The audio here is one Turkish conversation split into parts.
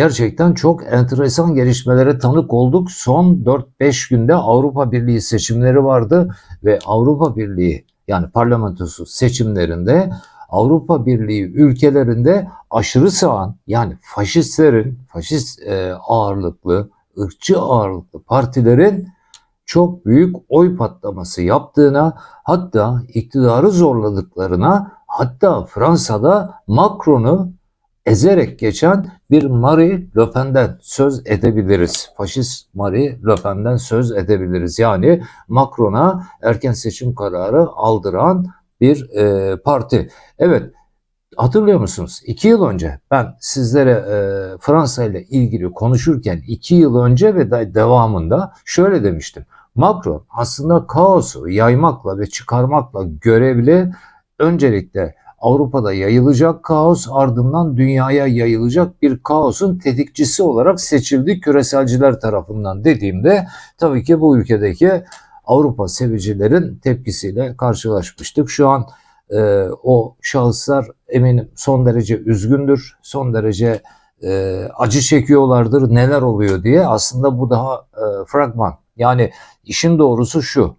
gerçekten çok enteresan gelişmelere tanık olduk. Son 4-5 günde Avrupa Birliği seçimleri vardı ve Avrupa Birliği yani parlamentosu seçimlerinde Avrupa Birliği ülkelerinde aşırı sağan yani faşistlerin, faşist e, ağırlıklı, ırkçı ağırlıklı partilerin çok büyük oy patlaması yaptığına hatta iktidarı zorladıklarına hatta Fransa'da Macron'u ezerek geçen bir Marie Le Pen'den söz edebiliriz. Faşist Marie Le Pen'den söz edebiliriz. Yani Macron'a erken seçim kararı aldıran bir e, parti. Evet hatırlıyor musunuz? İki yıl önce ben sizlere e, Fransa ile ilgili konuşurken iki yıl önce ve de devamında şöyle demiştim. Macron aslında kaosu yaymakla ve çıkarmakla görevli öncelikle Avrupa'da yayılacak kaos ardından dünyaya yayılacak bir kaosun tetikçisi olarak seçildi küreselciler tarafından dediğimde tabii ki bu ülkedeki Avrupa sevicilerin tepkisiyle karşılaşmıştık. Şu an e, o şahıslar eminim son derece üzgündür, son derece e, acı çekiyorlardır neler oluyor diye. Aslında bu daha e, fragman. Yani işin doğrusu şu,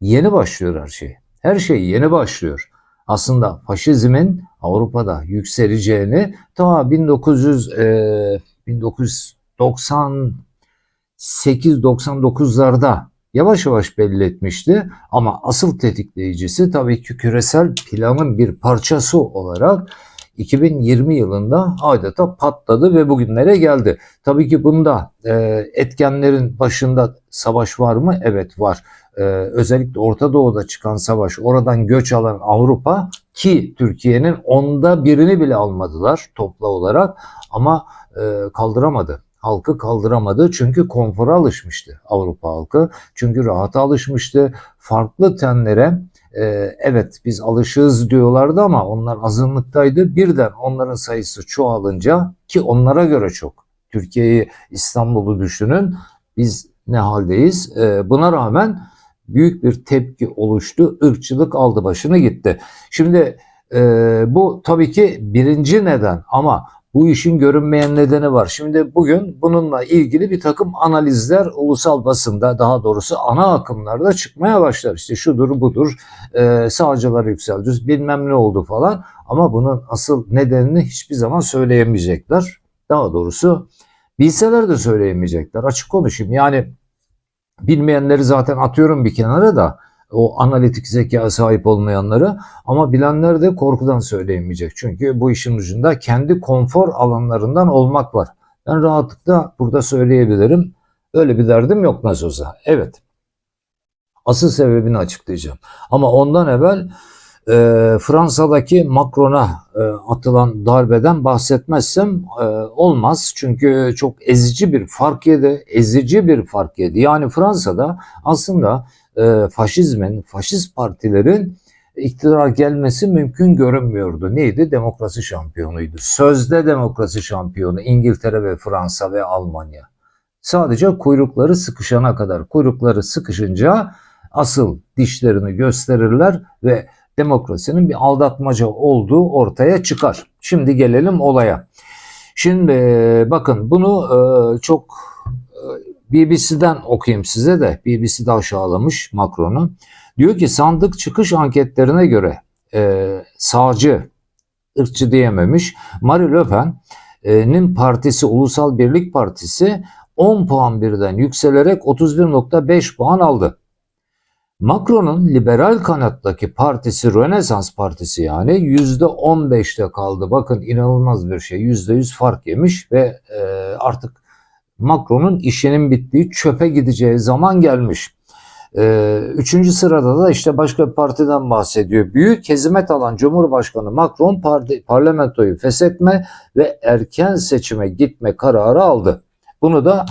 yeni başlıyor her şey. Her şey yeni başlıyor aslında faşizmin Avrupa'da yükseleceğini ta 1900 e, 1998-99'larda yavaş yavaş belli etmişti. Ama asıl tetikleyicisi tabii ki küresel planın bir parçası olarak 2020 yılında adeta patladı ve bugünlere geldi. Tabii ki bunda e, etkenlerin başında savaş var mı? Evet var. E, özellikle Orta Doğu'da çıkan savaş, oradan göç alan Avrupa ki Türkiye'nin onda birini bile almadılar topla olarak ama e, kaldıramadı halkı kaldıramadı. Çünkü konfora alışmıştı Avrupa halkı. Çünkü rahata alışmıştı. Farklı tenlere e, evet biz alışığız diyorlardı ama onlar azınlıktaydı. Birden onların sayısı çoğalınca ki onlara göre çok. Türkiye'yi İstanbul'u düşünün. Biz ne haldeyiz? Buna rağmen büyük bir tepki oluştu. Irkçılık aldı başını gitti. Şimdi e, bu tabii ki birinci neden ama bu işin görünmeyen nedeni var. Şimdi bugün bununla ilgili bir takım analizler ulusal basında daha doğrusu ana akımlarda çıkmaya başlar. İşte şudur budur e, sağcılar yükseldi bilmem ne oldu falan ama bunun asıl nedenini hiçbir zaman söyleyemeyecekler. Daha doğrusu bilseler de söyleyemeyecekler. Açık konuşayım yani bilmeyenleri zaten atıyorum bir kenara da o analitik zeka sahip olmayanları ama bilenler de korkudan söyleyemeyecek. Çünkü bu işin ucunda kendi konfor alanlarından olmak var. Ben rahatlıkla burada söyleyebilirim. Öyle bir derdim yok nasıl. Evet. Asıl sebebini açıklayacağım. Ama ondan evvel e, Fransa'daki Macron'a e, atılan darbeden bahsetmezsem e, olmaz. Çünkü çok ezici bir fark yedi. Ezici bir fark yedi. Yani Fransa'da aslında e, faşizmin, faşist partilerin iktidara gelmesi mümkün görünmüyordu. Neydi? Demokrasi şampiyonuydu. Sözde demokrasi şampiyonu İngiltere ve Fransa ve Almanya. Sadece kuyrukları sıkışana kadar. Kuyrukları sıkışınca asıl dişlerini gösterirler ve demokrasinin bir aldatmaca olduğu ortaya çıkar. Şimdi gelelim olaya. Şimdi bakın bunu e, çok BBC'den okuyayım size de. BBC de aşağılamış Macron'u. Diyor ki sandık çıkış anketlerine göre e, sağcı, ırkçı diyememiş. Marie Le Pen'in partisi Ulusal Birlik Partisi 10 puan birden yükselerek 31.5 puan aldı. Macron'un liberal kanattaki partisi Rönesans Partisi yani %15'te kaldı. Bakın inanılmaz bir şey. %100 fark yemiş ve e, artık Macron'un işinin bittiği çöpe gideceği zaman gelmiş. Ee, üçüncü sırada da işte başka bir partiden bahsediyor. Büyük hezimet alan Cumhurbaşkanı Macron parti, parlamentoyu feshetme ve erken seçime gitme kararı aldı. Bunu da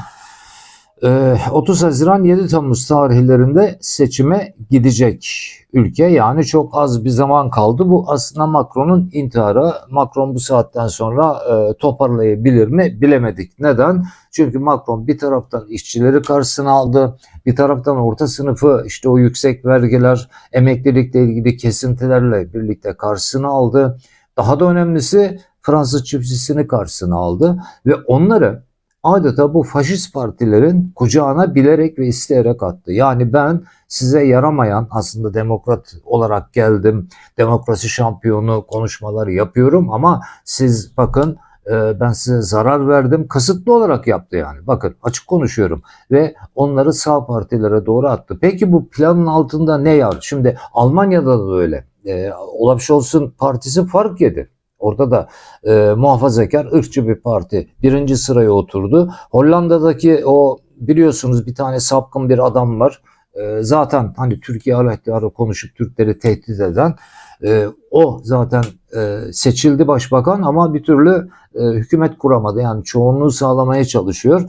30 ee, Haziran 7 Temmuz tarihlerinde seçime gidecek ülke. Yani çok az bir zaman kaldı. Bu aslında Macron'un intiharı. Macron bu saatten sonra e, toparlayabilir mi bilemedik. Neden? Çünkü Macron bir taraftan işçileri karşısına aldı. Bir taraftan orta sınıfı işte o yüksek vergiler, emeklilikle ilgili kesintilerle birlikte karşısına aldı. Daha da önemlisi Fransız çiftçisini karşısına aldı ve onları adeta bu faşist partilerin kucağına bilerek ve isteyerek attı. Yani ben size yaramayan aslında demokrat olarak geldim, demokrasi şampiyonu konuşmaları yapıyorum ama siz bakın e, ben size zarar verdim. Kasıtlı olarak yaptı yani. Bakın açık konuşuyorum. Ve onları sağ partilere doğru attı. Peki bu planın altında ne var? Şimdi Almanya'da da öyle. E, Olaf Scholz'un partisi fark yedi. Orada da e, muhafazakar, ırkçı bir parti birinci sıraya oturdu. Hollanda'daki o biliyorsunuz bir tane sapkın bir adam var. E, zaten hani Türkiye aleyhtarı konuşup Türkleri tehdit eden e, o zaten e, seçildi başbakan ama bir türlü e, hükümet kuramadı. Yani çoğunluğu sağlamaya çalışıyor.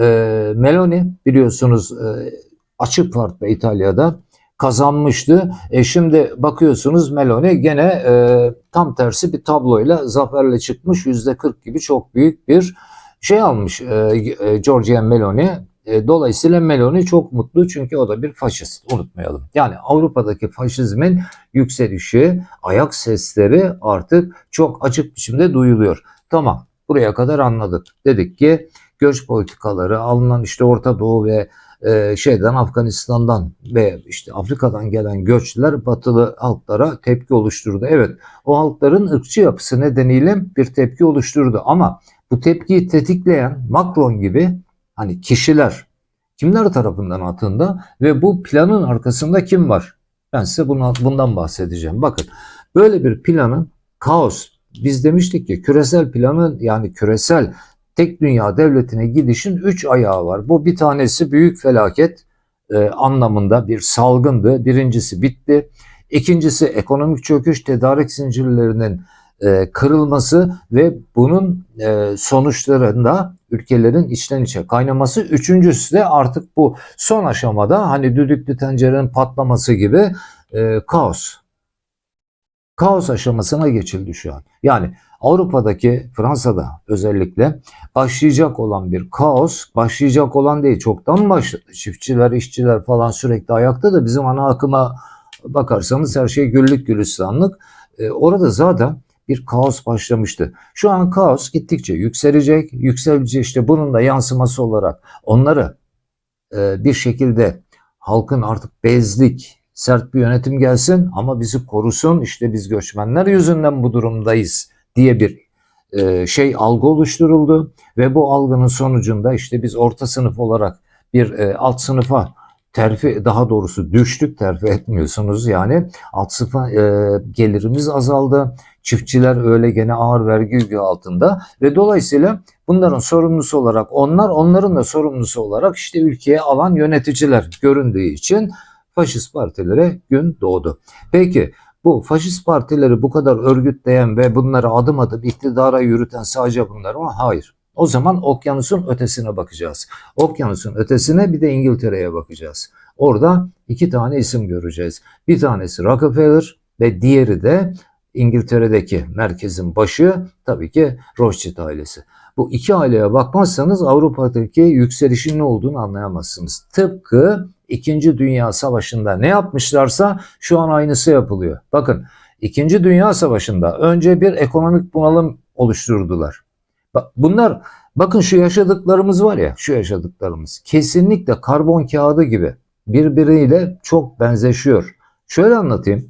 E, Meloni biliyorsunuz e, açık farkla İtalya'da kazanmıştı. E şimdi bakıyorsunuz Meloni gene e, tam tersi bir tabloyla zaferle çıkmış. %40 gibi çok büyük bir şey almış e, e, Giorgia Meloni. E, dolayısıyla Meloni çok mutlu çünkü o da bir faşist unutmayalım. Yani Avrupa'daki faşizmin yükselişi, ayak sesleri artık çok açık biçimde duyuluyor. Tamam buraya kadar anladık. Dedik ki göç politikaları alınan işte Orta Doğu ve e, şeyden Afganistan'dan ve işte Afrika'dan gelen göçler batılı halklara tepki oluşturdu. Evet o halkların ırkçı yapısı nedeniyle bir tepki oluşturdu ama bu tepkiyi tetikleyen Macron gibi hani kişiler kimler tarafından atında ve bu planın arkasında kim var? Ben size buna, bundan bahsedeceğim. Bakın böyle bir planın kaos biz demiştik ki küresel planın yani küresel tek dünya devletine gidişin üç ayağı var. Bu bir tanesi büyük felaket e, anlamında bir salgındı. Birincisi bitti. İkincisi ekonomik çöküş, tedarik zincirlerinin e, kırılması ve bunun e, sonuçlarında ülkelerin içten içe kaynaması. Üçüncüsü de artık bu son aşamada hani düdüklü tencerenin patlaması gibi e, kaos. Kaos aşamasına geçildi şu an. Yani Avrupa'daki Fransa'da özellikle başlayacak olan bir kaos, başlayacak olan değil çoktan başladı. Çiftçiler, işçiler falan sürekli ayakta da bizim ana akıma bakarsanız her şey güllük gülistanlık. E, orada zaten bir kaos başlamıştı. Şu an kaos gittikçe yükselecek. Yükselince işte bunun da yansıması olarak onları e, bir şekilde halkın artık bezlik, sert bir yönetim gelsin ama bizi korusun. İşte biz göçmenler yüzünden bu durumdayız diye bir e, şey algı oluşturuldu ve bu algının sonucunda işte biz orta sınıf olarak bir e, alt sınıfa terfi daha doğrusu düştük terfi etmiyorsunuz yani alt sınıfa e, gelirimiz azaldı. Çiftçiler öyle gene ağır vergi yükü altında ve dolayısıyla bunların sorumlusu olarak onlar onların da sorumlusu olarak işte ülkeye alan yöneticiler göründüğü için faşist partilere gün doğdu. Peki bu faşist partileri bu kadar örgütleyen ve bunları adım adım iktidara yürüten sadece bunlar mı? Hayır. O zaman okyanusun ötesine bakacağız. Okyanusun ötesine bir de İngiltere'ye bakacağız. Orada iki tane isim göreceğiz. Bir tanesi Rockefeller ve diğeri de İngiltere'deki merkezin başı tabii ki Rothschild ailesi. Bu iki aileye bakmazsanız Avrupa'daki yükselişin ne olduğunu anlayamazsınız. Tıpkı İkinci Dünya Savaşı'nda ne yapmışlarsa şu an aynısı yapılıyor. Bakın İkinci Dünya Savaşı'nda önce bir ekonomik bunalım oluşturdular. Bunlar bakın şu yaşadıklarımız var ya şu yaşadıklarımız kesinlikle karbon kağıdı gibi birbiriyle çok benzeşiyor. Şöyle anlatayım.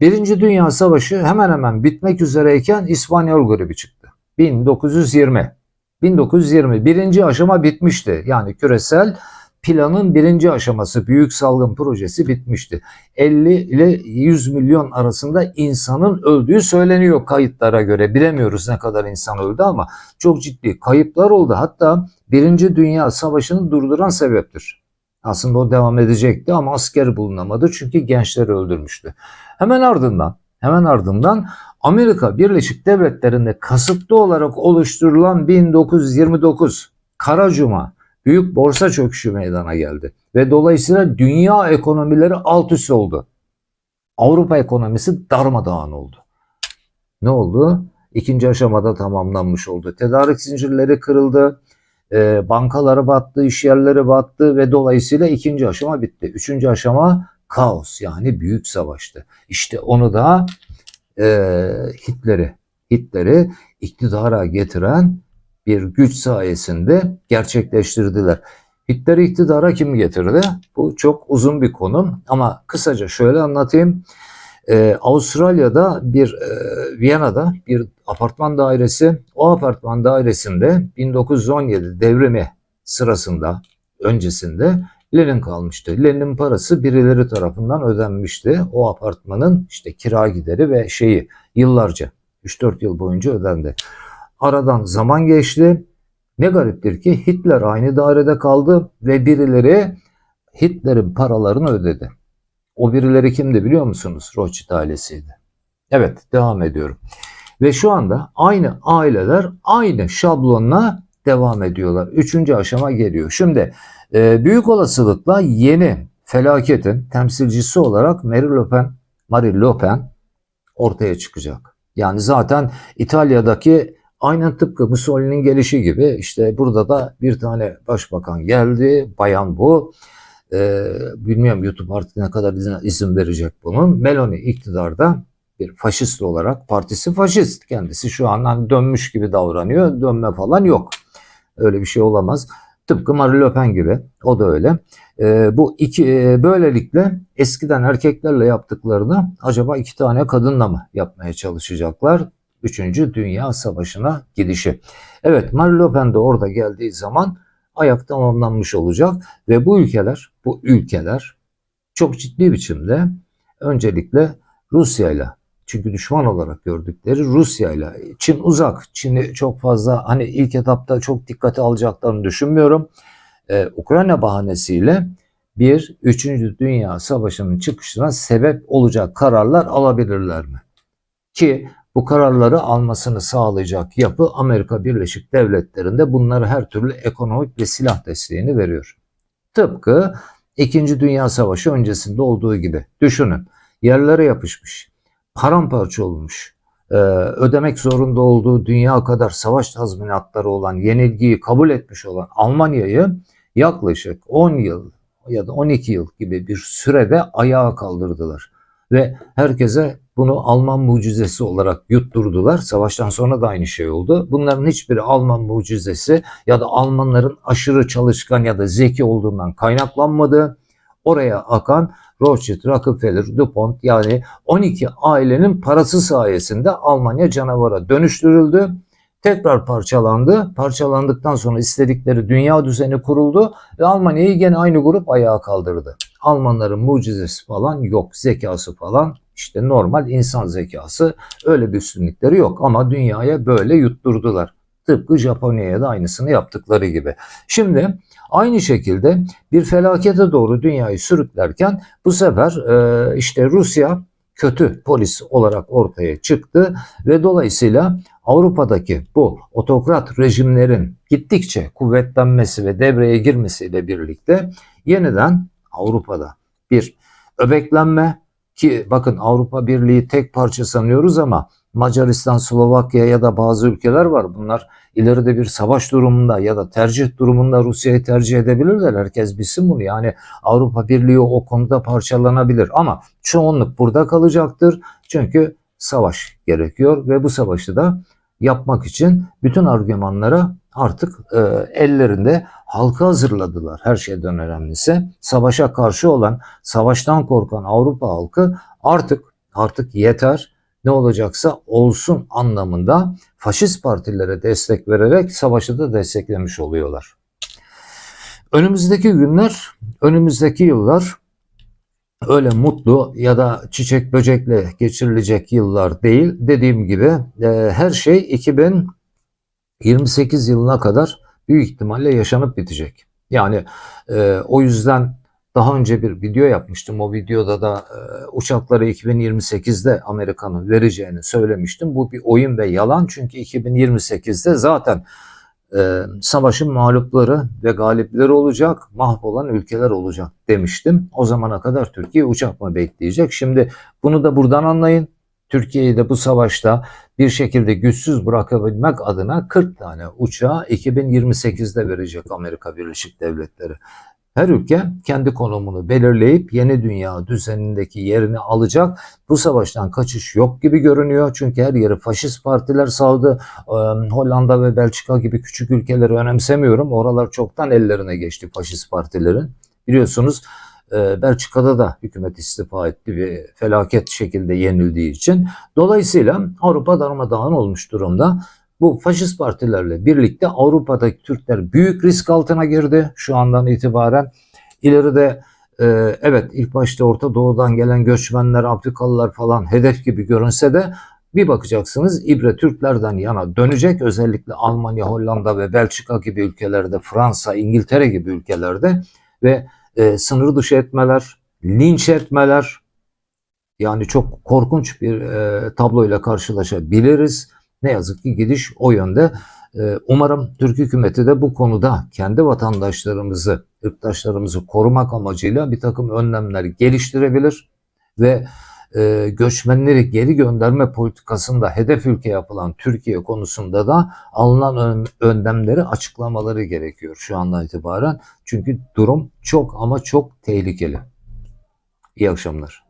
Birinci Dünya Savaşı hemen hemen bitmek üzereyken İspanyol gribi çıktı. 1920. 1920 birinci aşama bitmişti. Yani küresel planın birinci aşaması büyük salgın projesi bitmişti. 50 ile 100 milyon arasında insanın öldüğü söyleniyor kayıtlara göre. Bilemiyoruz ne kadar insan öldü ama çok ciddi kayıplar oldu. Hatta Birinci Dünya Savaşı'nı durduran sebeptir. Aslında o devam edecekti ama asker bulunamadı çünkü gençleri öldürmüştü. Hemen ardından hemen ardından Amerika Birleşik Devletleri'nde kasıtlı olarak oluşturulan 1929 Kara Cuma büyük borsa çöküşü meydana geldi. Ve dolayısıyla dünya ekonomileri alt üst oldu. Avrupa ekonomisi darmadağın oldu. Ne oldu? İkinci aşamada tamamlanmış oldu. Tedarik zincirleri kırıldı. E, bankaları battı, iş yerleri battı ve dolayısıyla ikinci aşama bitti. Üçüncü aşama kaos yani büyük savaştı. İşte onu da e, Hitler'i Hitler'i iktidara getiren bir güç sayesinde gerçekleştirdiler. Hitler'i iktidara kim getirdi? Bu çok uzun bir konu ama kısaca şöyle anlatayım. Ee, Avustralya'da bir e, Viyana'da bir apartman dairesi. O apartman dairesinde 1917 devrimi sırasında öncesinde Lenin kalmıştı. Lenin'in parası birileri tarafından ödenmişti. O apartmanın işte kira gideri ve şeyi yıllarca 3-4 yıl boyunca ödendi. Aradan zaman geçti. Ne gariptir ki Hitler aynı dairede kaldı ve birileri Hitler'in paralarını ödedi. O birileri kimdi biliyor musunuz? Rothschild ailesiydi. Evet devam ediyorum. Ve şu anda aynı aileler aynı şablonla devam ediyorlar. Üçüncü aşama geliyor. Şimdi e, büyük olasılıkla yeni felaketin temsilcisi olarak Marie Le Pen, Marie Le Pen ortaya çıkacak. Yani zaten İtalya'daki aynen tıpkı Mussolini'nin gelişi gibi işte burada da bir tane başbakan geldi. Bayan bu. Ee, bilmiyorum YouTube artık ne kadar izin, verecek bunun. Meloni iktidarda bir faşist olarak partisi faşist. Kendisi şu an hani dönmüş gibi davranıyor. Dönme falan yok. Öyle bir şey olamaz. Tıpkı Marie Le Pen gibi. O da öyle. Ee, bu iki e, böylelikle eskiden erkeklerle yaptıklarını acaba iki tane kadınla mı yapmaya çalışacaklar? Üçüncü Dünya Savaşı'na gidişi. Evet Marie Le Pen de orada geldiği zaman ayak tamamlanmış olacak ve bu ülkeler, bu ülkeler çok ciddi biçimde öncelikle Rusya ile çünkü düşman olarak gördükleri Rusya ile Çin uzak. Çin'i çok fazla hani ilk etapta çok dikkate alacaklarını düşünmüyorum. Ee, Ukrayna bahanesiyle bir üçüncü Dünya Savaşı'nın çıkışına sebep olacak kararlar alabilirler mi? Ki bu kararları almasını sağlayacak yapı Amerika Birleşik Devletleri'nde bunları her türlü ekonomik ve silah desteğini veriyor. Tıpkı İkinci Dünya Savaşı öncesinde olduğu gibi. Düşünün yerlere yapışmış, paramparça olmuş, e, ödemek zorunda olduğu dünya kadar savaş tazminatları olan, yenilgiyi kabul etmiş olan Almanya'yı yaklaşık 10 yıl ya da 12 yıl gibi bir sürede ayağa kaldırdılar. Ve herkese bunu Alman mucizesi olarak yutturdular. Savaştan sonra da aynı şey oldu. Bunların hiçbiri Alman mucizesi ya da Almanların aşırı çalışkan ya da zeki olduğundan kaynaklanmadı. Oraya akan Rothschild, Rockefeller, DuPont yani 12 ailenin parası sayesinde Almanya canavara dönüştürüldü. Tekrar parçalandı. Parçalandıktan sonra istedikleri dünya düzeni kuruldu ve Almanya'yı gene aynı grup ayağa kaldırdı. Almanların mucizesi falan yok, zekası falan işte normal insan zekası öyle bir üstünlükleri yok ama dünyaya böyle yutturdular. Tıpkı Japonya'ya da aynısını yaptıkları gibi. Şimdi aynı şekilde bir felakete doğru dünyayı sürüklerken bu sefer e, işte Rusya kötü polis olarak ortaya çıktı ve dolayısıyla Avrupa'daki bu otokrat rejimlerin gittikçe kuvvetlenmesi ve devreye girmesiyle birlikte yeniden Avrupa'da bir öbeklenme ki bakın Avrupa Birliği tek parça sanıyoruz ama Macaristan, Slovakya ya da bazı ülkeler var. Bunlar ileride bir savaş durumunda ya da tercih durumunda Rusya'yı tercih edebilirler. Herkes bilsin bunu. Yani Avrupa Birliği o konuda parçalanabilir ama çoğunluk burada kalacaktır. Çünkü savaş gerekiyor ve bu savaşı da yapmak için bütün argümanlara artık e, ellerinde halka hazırladılar her şeyden önemlisi. Savaşa karşı olan, savaştan korkan Avrupa halkı artık artık yeter ne olacaksa olsun anlamında faşist partilere destek vererek savaşı da desteklemiş oluyorlar. Önümüzdeki günler, önümüzdeki yıllar öyle mutlu ya da çiçek böcekle geçirilecek yıllar değil. Dediğim gibi e, her şey 2028 yılına kadar büyük ihtimalle yaşanıp bitecek. Yani e, o yüzden daha önce bir video yapmıştım. O videoda da e, uçakları 2028'de Amerika'nın vereceğini söylemiştim. Bu bir oyun ve yalan çünkü 2028'de zaten e, savaşın mağlupları ve galipleri olacak, mahvolan ülkeler olacak demiştim. O zamana kadar Türkiye uçak mı bekleyecek? Şimdi bunu da buradan anlayın. Türkiye'yi de bu savaşta bir şekilde güçsüz bırakabilmek adına 40 tane uçağı 2028'de verecek Amerika Birleşik Devletleri. Her ülke kendi konumunu belirleyip yeni dünya düzenindeki yerini alacak. Bu savaştan kaçış yok gibi görünüyor. Çünkü her yeri faşist partiler saldı. Hollanda ve Belçika gibi küçük ülkeleri önemsemiyorum. Oralar çoktan ellerine geçti faşist partilerin. Biliyorsunuz Belçika'da da hükümet istifa etti ve felaket şekilde yenildiği için. Dolayısıyla Avrupa darmadağın olmuş durumda. Bu faşist partilerle birlikte Avrupa'daki Türkler büyük risk altına girdi şu andan itibaren. İleride e, evet ilk başta Orta Doğu'dan gelen göçmenler, Afrikalılar falan hedef gibi görünse de bir bakacaksınız İbre Türklerden yana dönecek. Özellikle Almanya, Hollanda ve Belçika gibi ülkelerde, Fransa, İngiltere gibi ülkelerde ve e, sınır dışı etmeler, linç etmeler yani çok korkunç bir e, tabloyla karşılaşabiliriz. Ne yazık ki gidiş o yönde. E, umarım Türk hükümeti de bu konuda kendi vatandaşlarımızı, ırktaşlarımızı korumak amacıyla bir takım önlemler geliştirebilir ve e, göçmenleri geri gönderme politikasında hedef ülke yapılan Türkiye konusunda da alınan ön- önlemleri açıklamaları gerekiyor şu andan itibaren. Çünkü durum çok ama çok tehlikeli. İyi akşamlar.